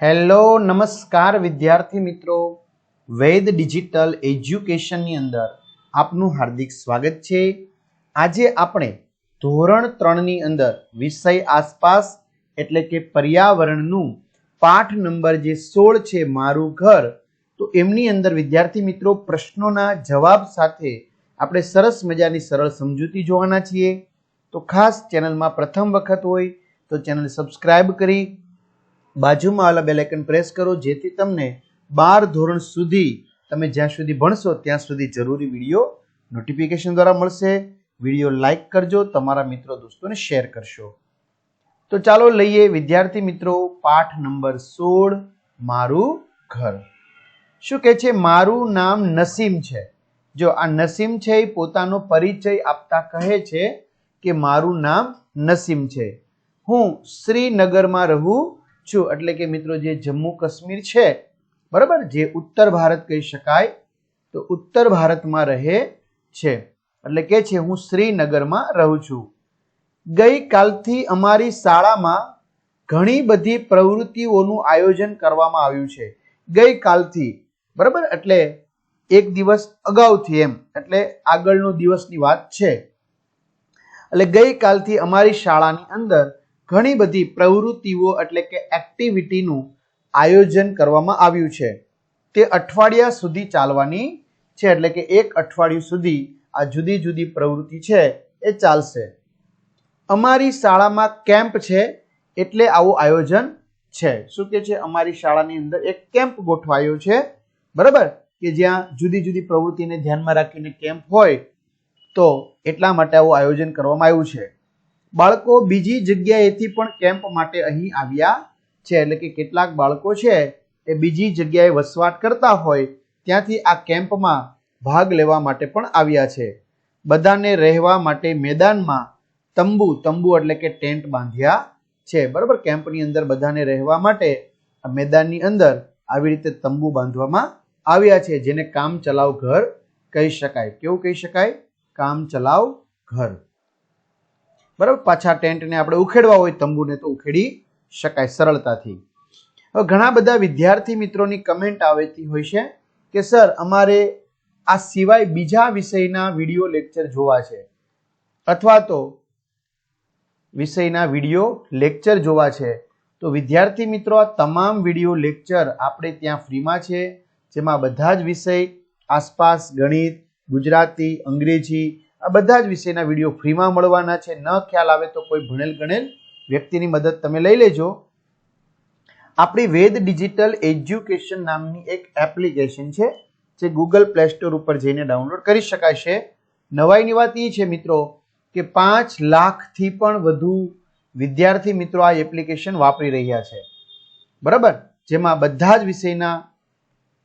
Hello નમસ્કાર વિદ્યાર્થી મિત્રો. વૈદ ડિજિટલ એજ્યુકેશનની અંદર આપનું હાર્દિક સ્વાગત છે. આજે આપણે ધોરણ ત્રણની અંદર વિષય આસપાસ એટલે કે પર્યાવરણનું પાઠ નંબર જે સોળ છે મારું ઘર, તો એમની અંદર વિદ્યાર્થી મિત્રો પ્રશ્નોના જવાબ સાથે આપણે સરસ મજાની સરળ સમજૂતી જોવાના છીએ. તો ખાસ ચેનલમાં પ્રથમ વખત હોય તો ચેનલ સબસ્ક્રાઈબ કરી બાજુમાં આવેલા બેલ આઇકન પ્રેસ કરો, જેથી તમને બાર ધોરણ સુધી તમે જ્યાં સુધી ભણશો, ત્યાં સુધી જરૂરી વીડિયો નોટિફિકેશન દ્વારા મળશે. વીડિયો લાઇક કરજો, તમારા મિત્રો દોસ્તોને શેર કરશો. તો ચાલો લઈએ વિદ્યાર્થી મિત્રો પાઠ નંબર સોળ, મારું ઘર. શું કહે છે? મારું નામ નસીમ છે. જો આ નસીમ છે એ પોતાનો પરિચય આપતા કહે છે કે મારું નામ નસીમ છે. હું શ્રીનગરમાં રહું છું એટલે કે મિત્રો જે જમ્મુ કાશ્મીર છે, બરાબર? જે ઉત્તર ભારત કહી શકાય, તો ઉત્તર ભારતમાં રહે છે. એટલે કે છે, હું શ્રીનગરમાં રહું છું. ગઈકાલથી અમારી શાળામાં ઘણી બધી પ્રવૃત્તિઓનું આયોજન કરવામાં આવ્યું છે. ગઈકાલથી, બરાબર? એટલે એક દિવસ અગાઉથી એમ, એટલે આગળનો દિવસની વાત છે. એટલે ગઈકાલથી અમારી શાળાની અંદર ઘણી બધી પ્રવૃત્તિઓ એટલે કે એક્ટિવિટીનું આયોજન કરવામાં આવ્યું છે. તે અઠવાડિયા સુધી ચાલવાની છે એટલે કે એક અઠવાડિયું સુધી આ જુદી જુદી પ્રવૃત્તિ છે એ ચાલશે. અમારી શાળામાં કેમ્પ છે એટલે આવું આયોજન છે. શું કે છે? અમારી શાળાની અંદર એક કેમ્પ ગોઠવાયો છે. બરાબર? કે જ્યાં જુદી જુદી પ્રવૃત્તિને ધ્યાનમાં રાખીને કેમ્પ હોય તો એટલા માટે આવું આયોજન કરવામાં આવ્યું છે. બાળકો બીજી જગ્યાએથી પણ કેમ્પ માટે અહીં આવ્યા છે. એટલે કે કેટલાક બાળકો છે એ બીજી જગ્યાએ વસવાટ કરતા હોય, ત્યાંથી આ કેમ્પમાં ભાગ લેવા માટે પણ આવ્યા છે. બધાને રહેવા માટે મેદાનમાં તંબુ તંબુ એટલે કે ટેન્ટ બાંધ્યા છે. બરાબર? કેમ્પની અંદર બધાને રહેવા માટે મેદાનની અંદર આવી રીતે તંબુ બાંધવામાં આવ્યા છે, જેને કામ ચલાવ ઘર કહી શકાય. કેવું કહી શકાય? કામ ચલાવ ઘર. બરાબર? પાછા ટેન્ટને આપણે ઉખેડવા હોય તંબુને તો ઉખેડી શકાય સરળતાથી. હવે ઘણા બધા વિદ્યાર્થી મિત્રોની કમેન્ટ આવતી હોય છે કે, સર, અમારે આ સિવાય બીજા વિષયના વીડિયો લેક્ચર જોવા છે. અથવા તો વિષયના વીડિયો લેક્ચર જોવા છે. તો વિદ્યાર્થી મિત્રો, આ તમામ વીડિયો લેક્ચર આપણે ત્યાં ફ્રીમાં છે. જેમાં બધા જ વિષય, આસપાસ ગણિત, ગુજરાતી, અંગ્રેજી આ બધા જ વિષયના વીડિયો ફ્રીમાં મળવાના છે. ન ખ્યાલ આવે તો કોઈ ભણેલ ગણેલ વ્યક્તિની મદદ તમે લઈ લેજો. આપણી વેદ ડિજિટલ એજ્યુકેશન નામની એક એપ્લિકેશન છે, જે ગૂગલ પ્લે સ્ટોર ઉપર જઈને ડાઉનલોડ કરી શકાય છે. નવાઈની વાત એ છે મિત્રો કે પાંચ લાખથી પણ વધુ વિદ્યાર્થી મિત્રો આ એપ્લિકેશન વાપરી રહ્યા છે. બરાબર? જેમાં બધા જ વિષયના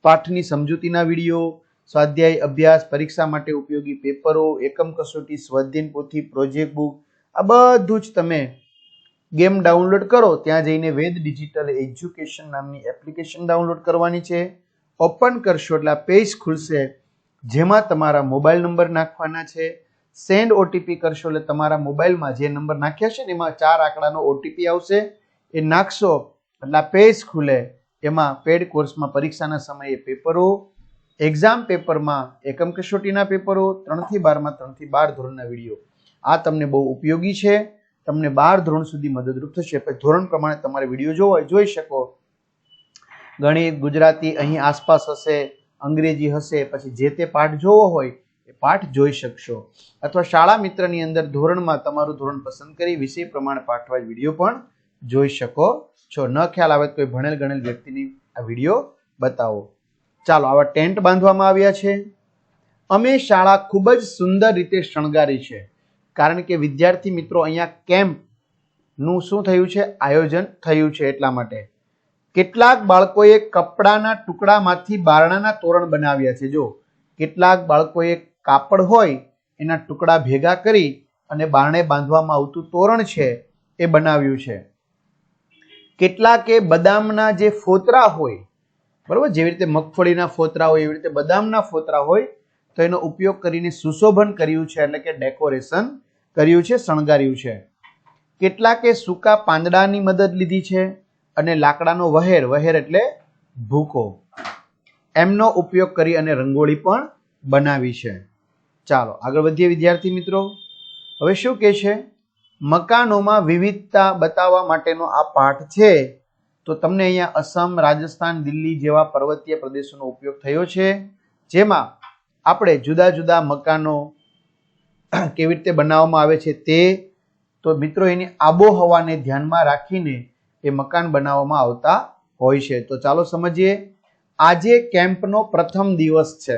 પાઠની સમજૂતીના વીડિયો સ્વાધ્યાય અભ્યાસ પરીક્ષા માટે ઉપયોગી પેપરો, એકમ કસોટી સ્વાધ્યન પોથી પ્રોજેક્ટ બુક આ બધું જ તમે ગેમ ડાઉનલોડ કરો, ત્યાં જઈને વેદ ડિજિટલ એજ્યુકેશન નામની એપ્લિકેશન ડાઉનલોડ કરવાની છે. ઓપન કરશો એટલે આ પેજ ખુલશે, જેમાં તમારા મોબાઈલ નંબર નાખવાના છે. સેન્ડ ઓટીપી કરશો એટલે તમારા મોબાઈલમાં જે નંબર નાખ્યા છે ને, એમાં ચાર આંકડાનો ઓટીપી આવશે. એ નાખશો એટલે આ પેજ ખુલે. એમાં પેડ કોર્સમાં પરીક્ષાના સમયે પેપરો એક્ઝામ પેપરમાં એકમ કસોટીના પેપરો, ત્રણથી બારમાં ત્રણથી બાર ધોરણના વીડિયો. આ તમને બહુ ઉપયોગી છે. તમને બાર ધોરણ સુધી મદદરૂપ થશે. ધોરણ પ્રમાણે તમારે વીડિયો જોવો જોઈ શકો. ગણિત, ગુજરાતી અહીં આસપાસ હશે, અંગ્રેજી હશે, પછી જે તે પાઠ જોવો હોય, એ પાઠ જોઈ શકશો. અથવા શાળા મિત્રની અંદર ધોરણમાં તમારું ધોરણ પસંદ કરી વિષય પ્રમાણે પાઠવાય વીડિયો પણ જોઈ શકો છો. ન ખ્યાલ આવે કોઈ ભણેલ ગણેલ વ્યક્તિની આ વીડિયો બતાવો. ચાલો, આવા ટેન્ટ બાંધવામાં આવ્યા છે. અમે શાળા ખૂબ જ સુંદર રીતે શણગારી છે. કારણ કે વિદ્યાર્થી મિત્રો, અહીંયા કેમ્પનું શું થયું છે? આયોજન થયું છે એટલા માટે. કેટલાક બાળકોએ કપડાના ટુકડામાંથી બારણાના તોરણ બનાવ્યા છે. જો, કેટલાક બાળકોએ કાપડ હોય, એના ટુકડા ભેગા કરી અને બારણે બાંધવામાં આવતું તોરણ છે એ બનાવ્યું છે. કેટલાકે બદામના જે ફોતરા હોય બરાબર? જેવી રીતે મગફળીના ફોતરા હોય, એવી રીતે બદામના ફોતરા હોય, તો એનો ઉપયોગ કરીને સુશોભન કર્યું છે, એટલે કે ડેકોરેશન કર્યું છે, શણગાર્યું છે. કેટલાકે સૂકા પાંદડાની મદદ લીધી છે અને લાકડાનો વહેર વહેર એટલે ભૂકો. એમનો ઉપયોગ કરી અને રંગોળી પણ બનાવી છે. ચાલો, આગળ વધીએ વિદ્યાર્થી મિત્રો. હવે શું કે છે? મકાનોમાં વિવિધતા બતાવવા માટેનો આ પાઠ છે. તો તમને અહીંયા અસમ, રાજસ્થાન, દિલ્હી જેવા પર્વતીય પ્રદેશોનો ઉપયોગ થયો છે, જેમાં આપણે જુદા જુદા મકાનો કેવી રીતે બનાવવામાં આવે છે તે, તો મિત્રો એની આબોહવાને ધ્યાનમાં રાખીને એ મકાન બનાવવામાં આવતા હોય છે. તો ચાલો સમજીએ, આજે કેમ્પનો પ્રથમ દિવસ છે.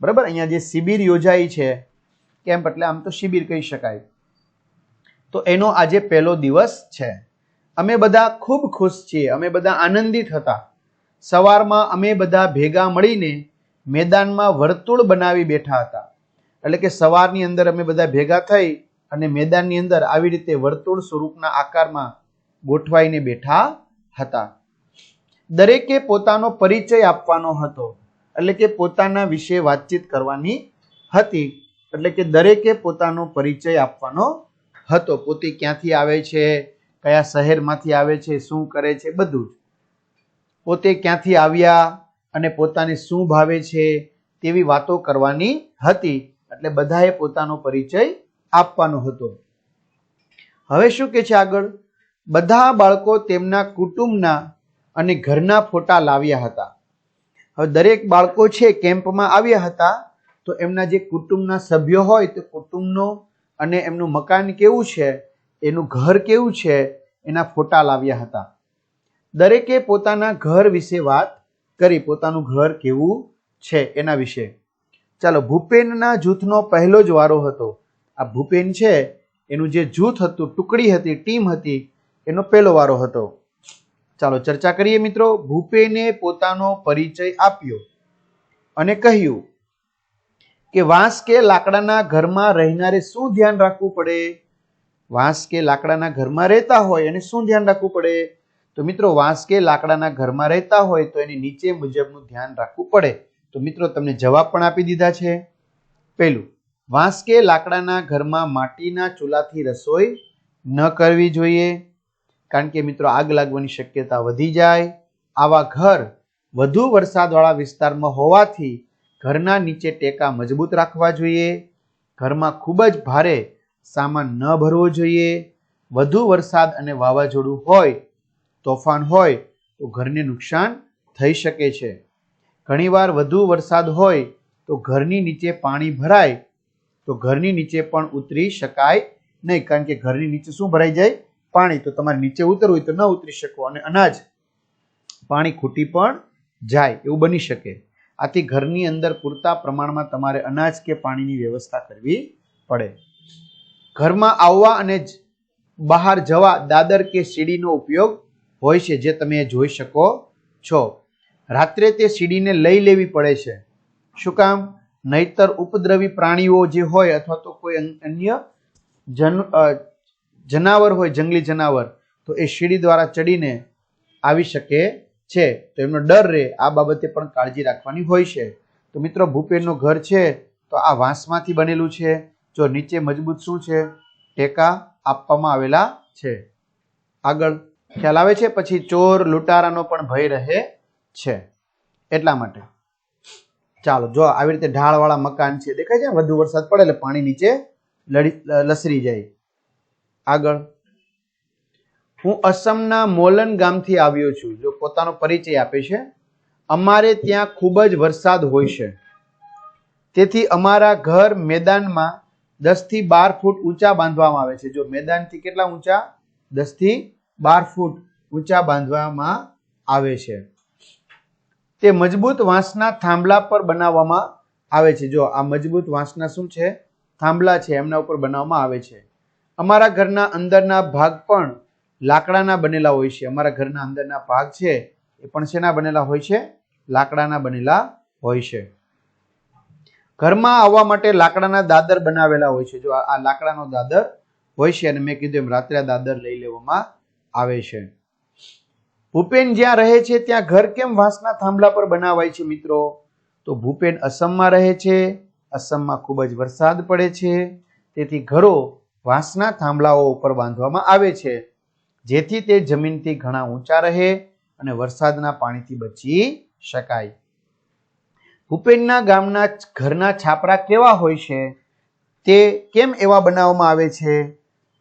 બરાબર? અહીંયા જે શિબિર યોજાઈ છે, કેમ્પ એટલે આમ તો શિબિર કહી શકાય. તો એનો આજે પહેલો દિવસ છે. અમે બધા ખૂબ ખુશ છીએ. અમે બધા આનંદિત હતા. સવારમાં અમે બધા ભેગા મળીને મેદાનમાં વર્તુળ બનાવી બેઠા હતા. એટલે કે સવારની અંદર અમે બધા ભેગા થઈ અને મેદાનની અંદર આવી રીતે વર્તુળ સ્વરૂપના આકારમાં ગોઠવાઈને બેઠા હતા. દરેકે પોતાનો પરિચય આપવાનો હતો. એટલે કે પોતાના વિશે વાતચીત કરવાની હતી. એટલે કે દરેકે પોતાનો પરિચય આપવાનો હતો. પોતે ક્યાંથી આવે છે? કયા શહેરમાંથી આવે છે, શું કરે છે, બધું જ. પોતે ક્યાંથી આવ્યા અને પોતાને શું ભાવે છે તેવી વાતો કરવાની હતી. એટલે બધાએ પોતાનો પરિચય આપવાનો હતો. હવે શું કે છે આગળ? બધા બાળકો તેમના કુટુંબના અને ઘરના ફોટા લાવ્યા હતા. હવે દરેક બાળકો છે કેમ્પમાં આવ્યા હતા, તો એમના જે કુટુંબના સભ્યો હોય તો કુટુંબનો અને એમનું મકાન કેવું છે એનું ઘર કેવું છે એના ફોટા લાવ્યા હતા. દરેકે પોતાના ઘર વિશે વાત કરી પોતાનું ઘર કેવું છે એના વિશે. ચાલો, ભૂપેનના જૂથનો પહેલો જ વારો હતો. આ ભૂપેન છે, એનું જે જૂથ હતું, ટુકડી હતી, ટીમ હતી, એનો પહેલો વારો હતો. ચાલો, ચર્ચા કરીએ મિત્રો. ભૂપેને પોતાનો પરિચય આપ્યો અને કહ્યું કે વાંસ કે લાકડાના ઘરમાં રહેનારે શું ધ્યાન રાખવું પડે? વાંસ કે લાકડાના ઘરમાં રહેતા હોય એને શું ધ્યાન રાખવું પડે? તો મિત્રો, વાંસ કે લાકડાના ઘરમાં રહેતા હોય તો એની નીચે મુજબનું ધ્યાન રાખવું પડે. તો મિત્રો, તમને જવાબ પણ આપી દીધા છે. પહેલું, વાંસ કે લાકડાના ઘરમાં માટીના ચૂલાથી રસોઈ ન કરવી જોઈએ, કારણ કે મિત્રો, આગ લાગવાની શક્યતા વધી જાય. આવા ઘર વધુ વરસાદવાળા વિસ્તારમાં હોવાથી ઘરના નીચે ટેકા મજબૂત રાખવા જોઈએ. ઘરમાં ખૂબ જ ભારે સામાન ન ભરવો જોઈએ, વધુ વરસાદ અને વાવાઝોડું હોય, તોફાન હોય, તો ઘરને નુકસાન થઈ શકે છે. ઘણીવાર વધુ વરસાદ હોય, તો ઘરની નીચે પાણી ભરાય, તો ઘરની નીચે પણ ઉતરી શકાય નહીં, કારણ કે ઘરની નીચે શું ભરાઈ જાય? પાણી. તો તમારે નીચે ઉતરવું હોય તો ન ઉતરી શકો, અને અનાજ. પાણી ખૂટી પણ જાય, એવું બની શકે. આથી ઘરની અંદર પૂરતા પ્રમાણમાં તમારે અનાજ કે પાણીની વ્યવસ્થા કરવી પડે. ઘરમાં આવવા અને બહાર જવા દાદર કે સીડીનો ઉપયોગ હોય છે, જે તમે જોઈ શકો છો. રાત્રે તે સીડીને લઈ લેવી પડે છે. શું કામ? નહીતર ઉપદ્રવી પ્રાણીઓ જે હોય અથવા તો કોઈ અન- અન્ય જન જનાવર હોય, જંગલી જનાવર, તો એ સીડી દ્વારા ચડીને આવી શકે છે. તો એમનો ડર રહે, આ બાબતે પણ કાળજી રાખવાની હોય છે. તો મિત્રો, ભૂપેનનું ઘર છે, તો આ વાંસમાંથી બનેલું છે. જો નીચે મજબૂત શું છે? ટેકા આપવામાં આવેલા છે. આગળ ખ્યાલ આવે છે? પછી ચોર લૂંટારાનો પણ ભય રહે છે. એટલા માટે. ચાલો, જો આવી રીતે ઢાળવાળા મકાન છે, દેખાય છે? વધુ વરસાદ પડે એટલે પાણી નીચે લડી લસરી જાય. આગળ. હું અસમના મોલન ગામથી આવ્યો છું, જો પોતાનો પરિચય આપે છે. અમારે ત્યાં ખૂબ જ વરસાદ હોય છે. તેથી અમારા ઘર મેદાનમાં દસથી બાર ફૂટ ઊંચા બાંધવામાં આવે છે. જો મેદાનથી કેટલા ઊંચા? દસથી બાર ફૂટ ઊંચા બાંધવામાં આવે છે. તે મજબૂત વાંસના થાંભલા પર બનાવવામાં આવે છે. જો આ મજબૂત વાંસના શું છે? થાંભલા છે. એમના ઉપર બનાવવામાં આવે છે. અમારા ઘરના અંદરના ભાગ પણ લાકડાના બનેલા હોય છે. અમારા ઘરના અંદરના ભાગ છે એ પણ શેના બનેલા હોય છે? લાકડાના બનેલા હોય છે. ઘરમાં આવવા માટે લાકડાના દાદર બનાવેલા હોય છે. જો આ લાકડાનો દાદર હોય છે અને મેં કીધું એમ રાત્રે દાદર લઈ લેવામાં આવે છે. ભૂપેન જ્યાં રહે છે ત્યાં ઘર કેમ વાંસના થાંભલા પર બનાવાય છે મિત્રો? તો ભૂપેન અસમમાં રહે છે. અસમમાં ખૂબ જ વરસાદ પડે છે. તેથી ઘરો વાંસના થાંભલાઓ ઉપર બાંધવામાં આવે છે. જેથી તે જમીનથી ઘણા ઊંચા રહે અને વરસાદના પાણીથી બચી શકાય. ભૂપેનના ગામના ઘરના છાપરા કેવા હોય છે? તે કેમ એવા બનાવવામાં આવે છે?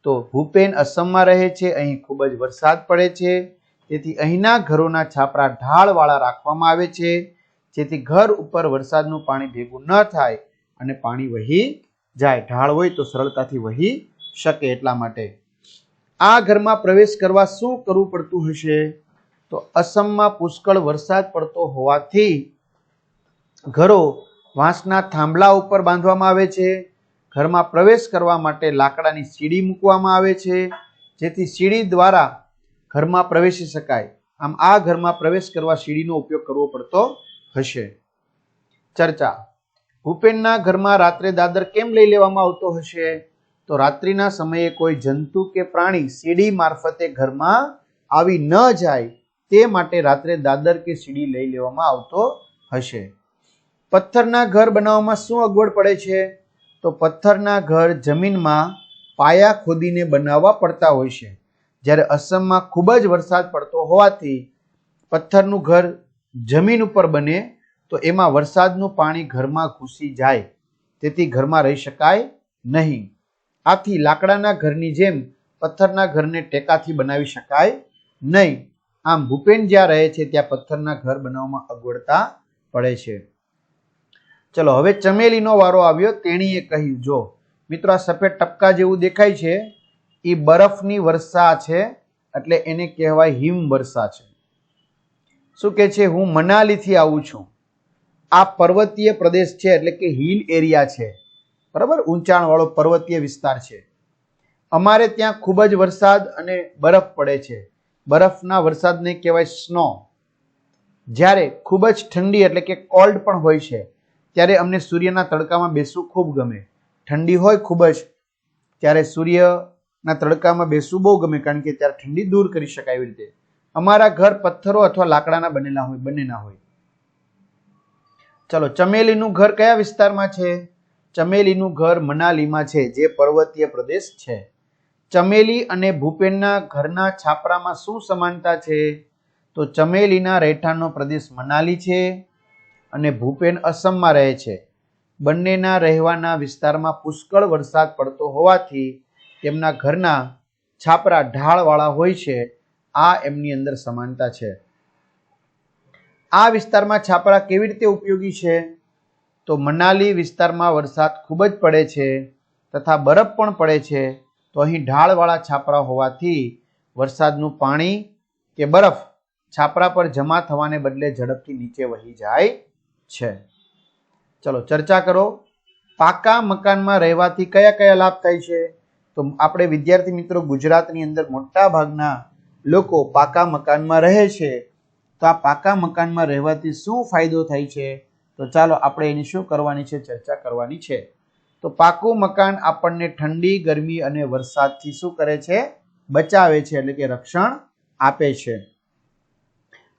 તો ભૂપેન અસમમાં રહે છે, અહીં ખૂબ જ વરસાદ પડે છે. તેથી અહીંના ઘરોના છાપરા ઢાળવાળા રાખવામાં આવે છે, જેથી ઘર ઉપર વરસાદનું પાણી ભેગું ન થાય અને પાણી વહી જાય. ઢાળ હોય તો સરળતાથી વહી શકે એટલા માટે. આ ઘરમાં પ્રવેશ કરવા શું કરવું પડતું હશે? તો અસમમાં પુષ્કળ વરસાદ પડતો હોવાથી ઘરો વાંસના થાંભલા ઉપર બાંધવામાં આવે છે. ઘરમાં પ્રવેશ કરવા માટે લાકડાની સીડી મૂકવામાં આવે છે. જેથી સીડી દ્વારા ઘરમાં પ્રવેશી શકાય. આમ આ ઘરમાં પ્રવેશ કરવા સીડીનો ઉપયોગ કરવો પડતો હશે. ચર્ચા. ભૂપેનના ઘરમાં રાત્રે દાદર કેમ લઈ લેવામાં આવતો હશે? તો રાત્રિના સમયે કોઈ જંતુ કે પ્રાણી સીડી મારફતે ઘરમાં આવી ન જાય તે માટે રાત્રે દાદર કે સીડી લઈ લેવામાં આવતો હશે. પથ્થરના ઘર બનાવવામાં શું અગવડ પડે છે? તો પથ્થરના ઘર જમીનમાં પાયા ખોદીને બનાવવા પડતા હોય છે. જ્યારે અસમમાં ખૂબ જ વરસાદ પડતો હોવાથી પથ્થરનું ઘર જમીન ઉપર બને, તો એમાં વરસાદનું પાણી ઘરમાં ઘૂસી જાય. તેથી ઘરમાં રહી શકાય નહીં. આથી લાકડાના ઘરની જેમ પથ્થરના ઘરને ટેકાથી બનાવી શકાય નહીં. આમ ભૂપેન જ્યાં રહે છે, ત્યાં પથ્થરના ઘર બનાવવામાં અગવડતા પડે છે. ચલો, હવે ચમેલીનો વારો આવ્યો, તેણીએ કહ્યું, જો, મિત્રો, આ સફેદ ટપકા જેવું દેખાય છે, એ બરફની વર્ષા છે, એટલે એને કહેવાય હિમ વર્ષા છે. શું કે છે? હું મનાલીથી આવું છું. આ પર્વતીય પ્રદેશ છે, એટલે કે હિલ એરિયા છે. બરાબર? ઊંચાણવાળો પર્વતીય વિસ્તાર છે. અમારે ત્યાં ખૂબ જ વરસાદ અને બરફ પડે છે. બરફના વરસાદને કહેવાય સ્નો. જ્યારે ખૂબ જ ઠંડી, એટલે કે કોલ્ડ પણ હોય છે ત્યારે અમને સૂર્યના તડકામાં બેસવું ખૂબ ગમે. ઠંડી હોય ખૂબ જ, ત્યારે સૂર્યના તડકામાં બેસવું બહુ ગમે, કારણ કે ત્યારે ઠંડી દૂર કરી શકાય એવી રીતે. અમારા ઘર પથ્થરો અથવા લાકડાના બનેલા હોય બંનેના હોય. ચલો, ચમેલીનું ઘર કયા વિસ્તારમાં છે? ચમેલીનું ઘર મનાલીમાં છે, જે પર્વતીય પ્રદેશ છે. ચમેલી અને ભૂપેનના ઘરના છાપરામાં શું સમાનતા છે? તો ચમેલીના રહેઠાણનો પ્રદેશ મનાલી છે. અને ભૂપેન અસમમાં રહે છે. બંનેના રહેવાના વિસ્તારમાં પુષ્કળ વરસાદ પડતો હોવાથી તેમના ઘરના છાપરા ઢાળવાળા હોય છે. આ એમની અંદર સમાનતા છે. આ વિસ્તારમાં છાપરા કેવી રીતે ઉપયોગી છે? તો મનાલી વિસ્તારમાં વરસાદ ખૂબ જ પડે છે તથા બરફ પણ પડે છે. તો અહીં ઢાળવાળા છાપરા હોવાથી વરસાદનું પાણી કે બરફ છાપરા પર જમા થવાને બદલે ઝડપથી નીચે વહી જાય છે. ચલો, ચર્ચા કરો. પાકા મકાનમાં રહેવાથી કયા કયા લાભ થાય છે? તો આપણે વિદ્યાર્થી મિત્રો ગુજરાતની અંદર મોટા ભાગના લોકો પાકા મકાનમાં રહે છે. તો આ પાકા મકાનમાં રહેવાથી શું ફાયદો થાય છે? તો ચાલો, આપણે એની શું કરવાની છે? ચર્ચા કરવાની છે. તો પાકું મકાન આપણને ઠંડી, ગરમી અને વરસાદથી શું કરે છે? બચાવે છે, એટલે કે રક્ષણ આપે છે.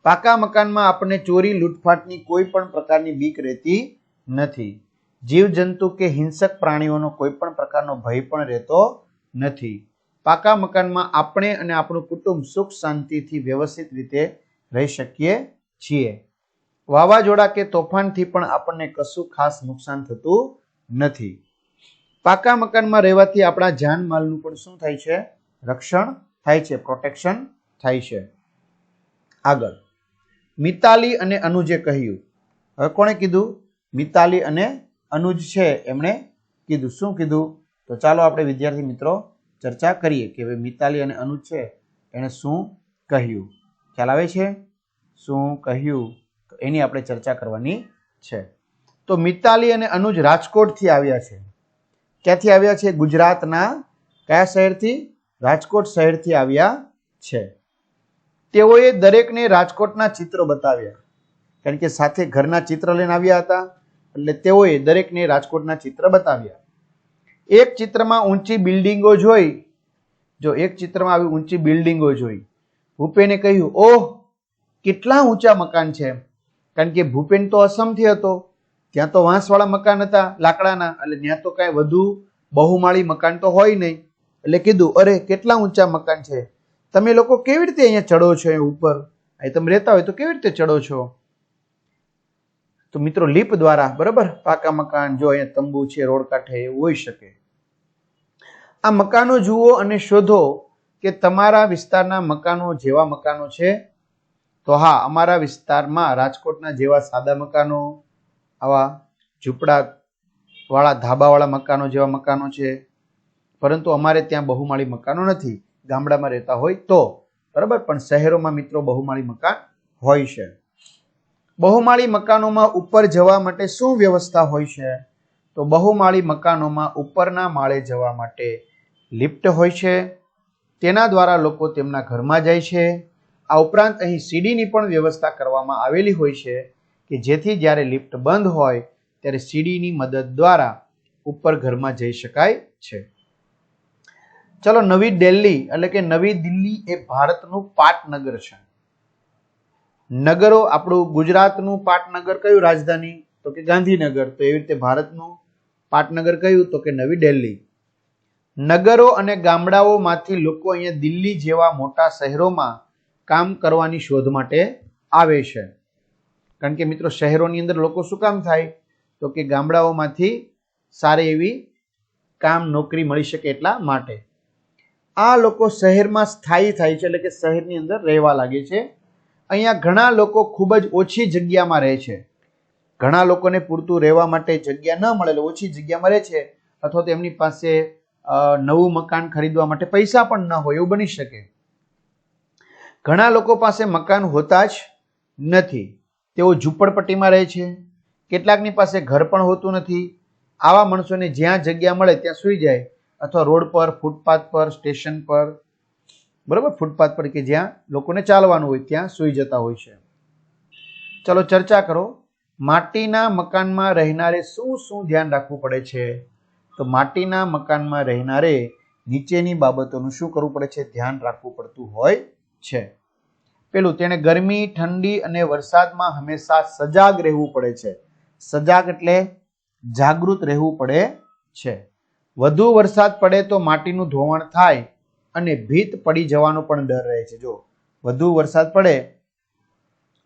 પાકા મકાનમાં આપણને ચોરી, લૂંટફાટની કોઈ પણ પ્રકારની બીક રહેતી નથી. જીવજંતુ કે હિંસક પ્રાણીઓનો કોઈ પણ પ્રકારનો ભય પણ રહેતો નથી. પાકા મકાનમાં આપણે અને આપણું કુટુંબ સુખ શાંતિથી વ્યવસ્થિત રીતે રહી શકીએ છીએ. વાવાઝોડા કે તોફાનથી પણ આપણને કશું ખાસ નુકસાન થતું નથી. પાકા મકાનમાં રહેવાથી આપણા જાનમાલનું પણ શું થાય છે? રક્ષણ થાય છે, પ્રોટેક્શન થાય છે. આગળ. મિતાલી અને અનુજે કહ્યું. હવે કોણે કીધું? મિતાલી અને અનુજ છે, એમણે કીધું. શું કીધું? તો ચાલો આપણે વિદ્યાર્થી મિત્રો ચર્ચા કરીએ કે ભાઈ મિતાલી અને અનુજ છે, એણે શું કહ્યું? ખ્યાલ આવે છે? શું કહ્યું? તો એની આપણે ચર્ચા કરવાની છે. તો મિતાલી અને અનુજ રાજકોટથી આવ્યા છે. ક્યાંથી આવ્યા છે? ગુજરાતના કયા શહેરથી? રાજકોટ શહેરથી આવ્યા છે. તેઓએ દરેકને રાજકોટના ચિત્રો બતાવ્યા. કારણ કે સાથે ઘરના ચિત્ર લઈને આવ્યા હતા, એટલે તેઓએ દરેકને રાજકોટના ચિત્ર બતાવ્યા. એક ચિત્રમાં ઊંચી બિલ્ડિંગો જોઈ, જો એક ચિત્રમાં આવી ઊંચી બિલ્ડિંગો જોઈ, ભૂપેને કહ્યું, ઓહ, કેટલા ઊંચા મકાન છે કારણ કે ભૂપેન તો અસમથી હતો, ત્યાં તો વાંસવાળા મકાન હતા, લાકડાના, એટલે ત્યાં તો કાંઈ વધુ બહુમાળી મકાન તો હોય નહીં. એટલે કીધું, અરે, કેટલા ઊંચા મકાન છે? તમે લોકો કેવી રીતે અહીંયા ચડો છો અહીંયા ઉપર? અહીં તમે રહેતા હોય તો કેવી રીતે ચડો છો? તો મિત્રો, લીપ દ્વારા, બરાબર? પાકા મકાન, જો અહીંયા તંબુ છે, રોડ કાંઠે, એવું હોઈ શકે. આ મકાનો જુઓ અને શોધો કે તમારા વિસ્તારના મકાનો જેવા મકાનો છે? તો હા, અમારા વિસ્તારમાં રાજકોટના જેવા સાદા મકાનો, આવા ઝૂંપડા વાળા ધાબાવાળા મકાનો જેવા મકાનો છે. પરંતુ અમારે ત્યાં બહુમાળી મકાનો નથી. ગામડામાં રહેતા હોય તો, બરાબર? પણ શહેરોમાં મિત્રો બહુમાળી મકાન હોય છે. બહુમાળી મકાનોમાં ઉપર જવા માટે શું વ્યવસ્થા હોય છે? તો બહુમાળી મકાનોમાં ઉપરના માળે જવા માટે લિફ્ટ હોય છે. તેના દ્વારા લોકો તેમના ઘરમાં જાય છે. આ ઉપરાંત અહીં સીડીની પણ વ્યવસ્થા કરવામાં આવેલી હોય છે કે જેથી જ્યારે લિફ્ટ બંધ હોય, ત્યારે સીડીની મદદ દ્વારા ઉપર ઘરમાં જઈ શકાય છે. ચલો નવી દિલ્હી, એટલે કે નવી દિલ્હી એ ભારતનું પાટનગર છે. નગરો આપણું ગુજરાતનું પાટનગર કયું રાજધાની? તો કે ગાંધીનગર. તો એવી રીતે ભારતનું પાટનગર કયું? તો કે નવી દિલ્હી. નગરો અને ગામડાઓમાંથી લોકો અહીંયા દિલ્હી જેવા મોટા શહેરોમાં કામ કરવાની શોધ માટે આવે છે. કારણ કે મિત્રો, શહેરોની અંદર લોકો શું કામ થાય? તો કે ગામડાઓમાંથી સારી એવી કામ નોકરી મળી શકે એટલા માટે. આ લોકો શહેરમાં સ્થાયી થાય છે, એટલે કે શહેરની અંદર રહેવા લાગે છે. અહીંયા ઘણા લોકો ખૂબ જ ઓછી જગ્યામાં રહે છે. ઘણા લોકોને પૂરતું રહેવા માટે જગ્યા ન મળે, એટલે ઓછી જગ્યામાં રહે છે, અથવા તો એમની પાસે નવું મકાન ખરીદવા માટે પૈસા પણ ન હોય, એવું બની શકે. ઘણા લોકો પાસે મકાન હોતા જ નથી. તેઓ ઝૂંપડપટ્ટીમાં રહે છે. કેટલાકની પાસે ઘર પણ હોતું નથી. આવા માણસોને જ્યાં જગ્યા મળે, ત્યાં સૂઈ જાય. અથવા રોડ પર, ફૂટપાથ પર, સ્ટેશન પર, બરાબર? ફૂટપાથ પર કે જ્યાં લોકોને ચાલવાનું હોય, ત્યાં સૂઈ જતા હોય છે. ચલો ચર્ચા કરો, માટીના મકાનમાં રહેનારે શું શું ધ્યાન રાખવું પડે છે? તો માટીના મકાનમાં રહેનારે નીચેની બાબતોનું શું કરવું પડે છે? ધ્યાન રાખવું પડતું હોય છે. પેલું, તેણે ગરમી, ઠંડી અને વરસાદમાં હંમેશા સજાગ રહેવું પડે છે. સજાગ એટલે જાગૃત રહેવું પડે છે. વધુ વરસાદ પડે તો માટીનું ધોવાણ થાય અને ભીત પડી જવાનો પણ ડર રહે છે. જો વધુ વરસાદ પડે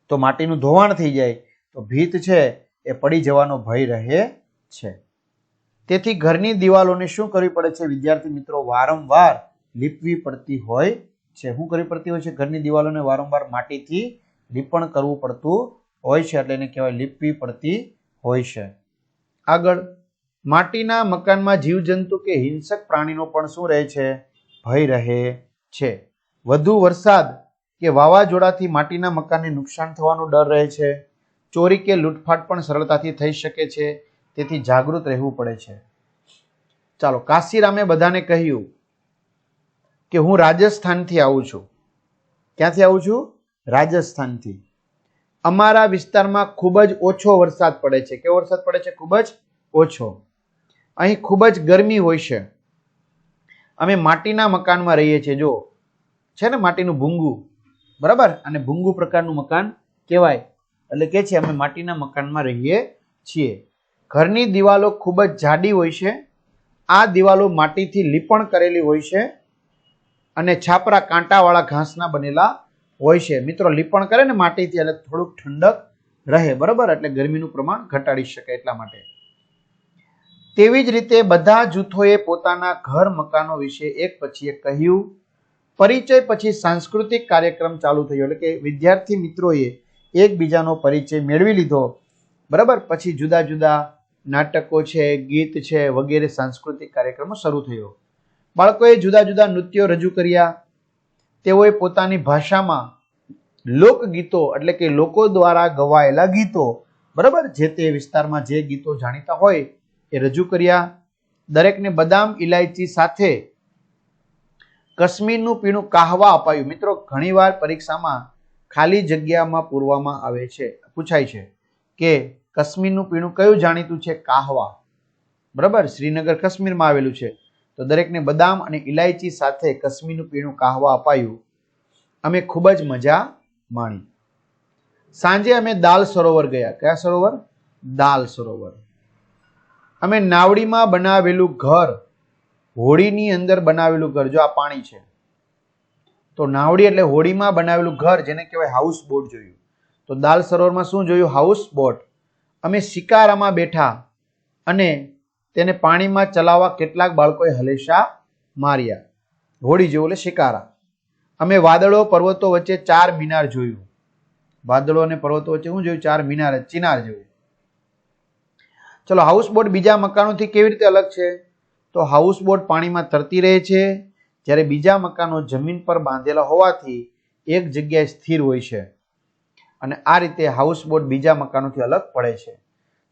તો માટીનું ધોવાણ થઈ જાય, તો ભીત છે એ પડી જવાનો ભય રહે છે. તેથી ઘરની દિવાલોને શું કરવી પડે છે? વિદ્યાર્થી મિત્રો, વારંવાર લીપવી પડતી હોય છે. શું કરવી પડતી હોય છે? ઘરની દિવાલોને વારંવાર માટીથી લીપણ કરવું પડતું હોય છે, એટલે એને કહેવાય લીપવી પડતી હોય છે. આગળ માટીના મકાનમાં જીવજંતુ કે હિંસક પ્રાણીનો પણ શું રહે છે? ભય રહે છે. વધુ વરસાદ કે વાવાઝોડાથી માટીના મકાનને નુકસાન થવાનો ડર રહે છે. ચોરી કે લૂંટફાટ પણ સરળતાથી થઈ શકે છે. તેથી જાગૃત રહેવું પડે છે. ચાલો, કાશીરામે બધાને કહ્યું કે હું રાજસ્થાનથી આવું છું. ક્યાંથી આવું છું? રાજસ્થાનથી. અમારા વિસ્તારમાં ખૂબ જ ઓછો વરસાદ પડે છે. કેવો વરસાદ પડે છે? ખૂબ જ ઓછો. અહીં ખૂબ જ ગરમી હોય છે. અમે માટીના મકાનમાં રહીએ છીએ જો છે ને માટીનું ભૂંગું? બરાબર? અને ભૂંગું પ્રકારનું મકાન કહેવાય. એટલે કે છે, અમે માટીના મકાનમાં રહીએ છીએ. ઘરની દિવાલો ખૂબ જ જાડી હોય છે. આ દિવાલો માટીથી લીપણ કરેલી હોય છે અને છાપરા કાંટાવાળા ઘાસના બનેલા હોય છે. મિત્રો, લીપણ કરે ને માટીથી એટલે થોડુંક ઠંડક રહે. બરાબર? એટલે ગરમીનું પ્રમાણ ઘટાડી શકે એટલા માટે. તેવી જ રીતે બધા જૂથોએ પોતાના ઘર મકાનો વિશે એક પછી એક કહ્યું. પરિચય પછી સાંસ્કૃતિક કાર્યક્રમ ચાલુ થયો એટલે કે વિદ્યાર્થી મિત્રોએ એકબીજાનો પરિચય મેળવી લીધો. બરાબર? પછી જુદા જુદા નાટકો છે, ગીત છે, વગેરે સાંસ્કૃતિક કાર્યક્રમો શરૂ થયો. બાળકોએ જુદા જુદા નૃત્યો રજૂ કર્યા. તેઓએ પોતાની ભાષામાં લોકગીતો એટલે કે લોકો દ્વારા ગવાયેલા ગીતો. બરાબર? જે તે વિસ્તારમાં જે ગીતો જાણીતા હોય એ રજૂ કર્યા. દરેકને બદામ ઇલાયચી સાથે કશ્મીરનું પીણું કાહવા અપાયું. મિત્રો, ઘણીવાર પરીક્ષામાં ખાલી જગ્યામાં પૂરવામાં આવે છે. પૂછાય છે કે કાશ્મીરનું પીણું કયું જાણીતું છે? કાહવા. બરાબર? શ્રીનગર કશ્મીરમાં આવેલું છે. તો દરેકને બદામ અને ઇલાયચી સાથે કાશ્મીરનું પીણું કાહવા અપાયું. અમે ખૂબ જ મજા માણી. સાંજે અમે દાલ સરોવર ગયા. કયા સરોવર? દાલ સરોવર. અમે નાવડીમાં બનાવેલું ઘર હોળીની અંદર બનાવેલું ઘર, જો આ પાણી છે. તો નાવડી એટલે હોડીમાં બનાવેલું ઘર, જેને કહેવાય હાઉસ બોટ જોયું. તો દાલ સરોવરમાં શું જોયું? હાઉસ બોટ અમે શિકારામાં બેઠા અને તેને પાણીમાં ચલાવવા કેટલાક બાળકોએ હલેશા માર્યા. હોડી જેવું એટલે શિકારા. અમે વાદળો, પર્વતો વચ્ચે ચાર મિનાર જોયું. વાદળો અને પર્વતો વચ્ચે શું જોયું? ચાર મિનાર ચિનાર જેવું ચલો હાઉસ બોટ બીજા મકાનોથી કેવી રીતે અલગ છે? તો હાઉસ બોટ પાણીમાં તરતી રહે છે. જ્યારે બીજા મકાનો જમીન પર બાંધેલા હોવાથી એક જગ્યાએ સ્થિર હોય છે. અને આ રીતે હાઉસ બોટ બીજા મકાનોથી અલગ પડે છે.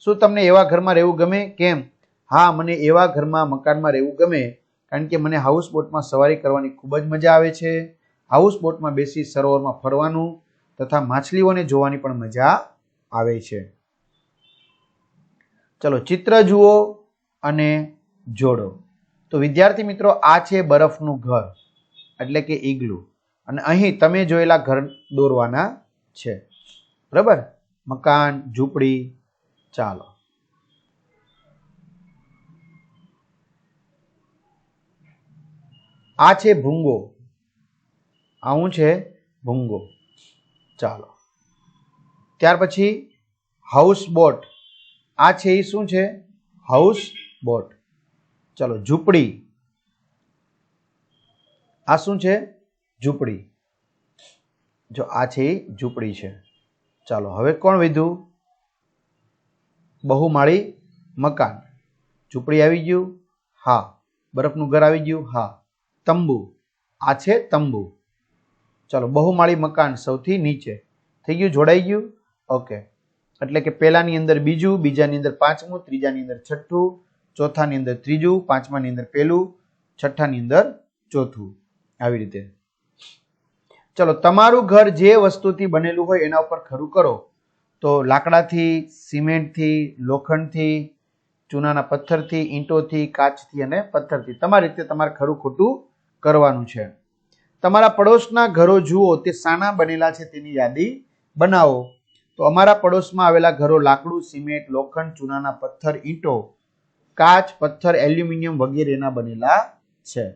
શું તમને એવા ઘરમાં રહેવું ગમે? કેમ? હા, મને એવા ઘરમાં, મકાનમાં રહેવું ગમે, કારણ કે મને હાઉસ બોટમાં સવારી કરવાની ખૂબ જ મજા આવે છે. હાઉસ બોટમાં બેસી સરોવરમાં ફરવાનું તથા માછલીઓને જોવાની પણ મજા આવે છે. ચલો ચિત્ર જુઓ અને જોડો. તો વિદ્યાર્થી મિત્રો, આ છે બરફનું ઘર, એટલે કે ઈગલું. અને અહીં તમે જોયેલા ઘર દોરવાના છે. બરાબર? મકાન, ઝૂંપડી, ચાલો. આ છે ભૂંગો. આવું છે ભૂંગો. ચાલો. ત્યાર પછી હાઉસ બોટ આ છે એ શું છે? House boat. ચલો, ઝૂંપડી. આ શું છે? ઝૂંપડી. જો આ છે એ ઝૂંપડી છે. ચાલો, હવે કોણ વીધું? બહુમાળી મકાન. ઝૂંપડી આવી ગયું? હા. બરફનું ઘર આવી ગયું? હા. તંબુ. આ છે તંબુ. ચાલો, બહુમાળી મકાન સૌથી નીચે. થઈ ગયું? જોડાઈ ગયું? ઓકે. એટલે કે પહેલાની અંદર બીજું, બીજાની અંદર પાંચમું, ત્રીજાની અંદર છઠ્ઠું, ચોથાની અંદર ત્રીજું, પાંચમાની અંદર પહેલું, છઠ્ઠાની અંદર ચોથું. આવી રીતે. ચલો, તમારું ઘર જે વસ્તુથી બનેલું હોય એના ઉપર ખરું કરો. તો લાકડાથી, સિમેન્ટથી, લોખંડથી, ચૂનાના પથ્થરથી, ઈંટોથી, કાચથી અને પથ્થરથી. તમારી રીતે તમારે ખરું ખોટું કરવાનું છે. તમારા પડોશના ઘરો જુઓ, તે શાના બનેલા છે તેની યાદી બનાવો. તો અમારા પડોશમાં આવેલા ઘરો લાકડું, સિમેન્ટ, લોખંડ, ચૂનાના પથ્થર, ઈંટો, કાચ, પથ્થર, એલ્યુમિનિયમ વગેરેના બનેલા છે.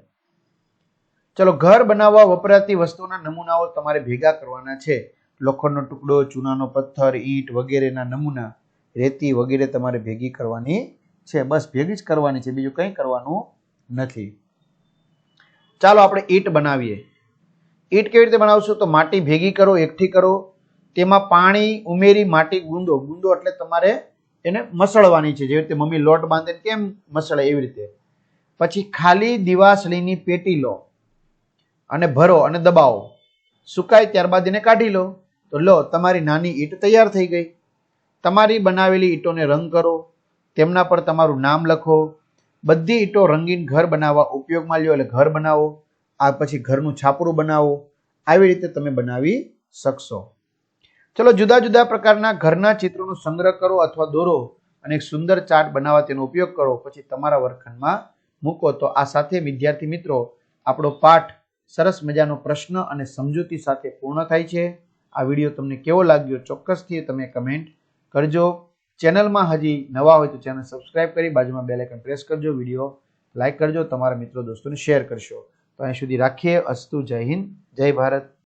ચલો, ઘર બનાવવા વપરાતી વસ્તુના નમૂનાઓ તમારે ભેગા કરવાના છે. લોખંડનો ટુકડો, ચૂનાનો પથ્થર, ઈંટ વગેરેના નમૂના, રેતી વગેરે તમારે ભેગી કરવાની છે. બસ ભેગી જ કરવાની છે, બીજું કંઈ કરવાનું નથી. ચાલો, આપણે ઈંટ બનાવીએ. ઈંટ કેવી રીતે બનાવશું? તો માટી ભેગી કરો, એકઠી કરો તેમાં પાણી ઉમેરી માટી ગુંદો ગુંદો એટલે તમારે એને મસળવાની છે, જેવી રીતે મમ્મી લોટ બાંધે કેમ મસળે એવી રીતે. પછી ખાલી દિવાસળીની પેટી લો અને ભરો અને દબાવો. સુકાય ત્યારબાદ એને કાઢી લો. તો લો, તમારી નાની ઈંટ તૈયાર થઈ ગઈ. તમારી બનાવેલી ઈંટોને રંગ કરો. તેમના પર તમારું નામ લખો. બધી ઈંટો રંગીન ઘર બનાવવા ઉપયોગમાં લ્યો એટલે ઘર બનાવો. આ પછી ઘરનું છાપરું બનાવો. આવી રીતે તમે બનાવી શકશો. ચલો, જુદા જુદા પ્રકારના ઘરના ચિત્રોનો સંગ્રહ કરો અથવા દોરો અને એક સુંદર ચાર્ટ બનાવવા તેનો ઉપયોગ કરો. પછી તમારા વર્ગખંડમાં મૂકો. તો આ સાથે, વિદ્યાર્થી મિત્રો, આપણો પાઠ સરસ મજાનો પ્રશ્ન અને સમજૂતી સાથે પૂર્ણ થાય છે. આ વીડિયો તમને કેવો લાગ્યો ચોક્કસથી તમે કમેન્ટ કરજો. ચેનલમાં હજી નવા હોય તો ચેનલ સબસ્ક્રાઇબ કરી બાજુમાં બેલ આઇકન પ્રેસ કરજો, વીડિયો લાઇક કરજો, તમારા મિત્રો, દોસ્તોને શેર કરશો. તો અહીં સુધી રાખીએ. અસ્તુ, જય હિન્દ, જય ભારત.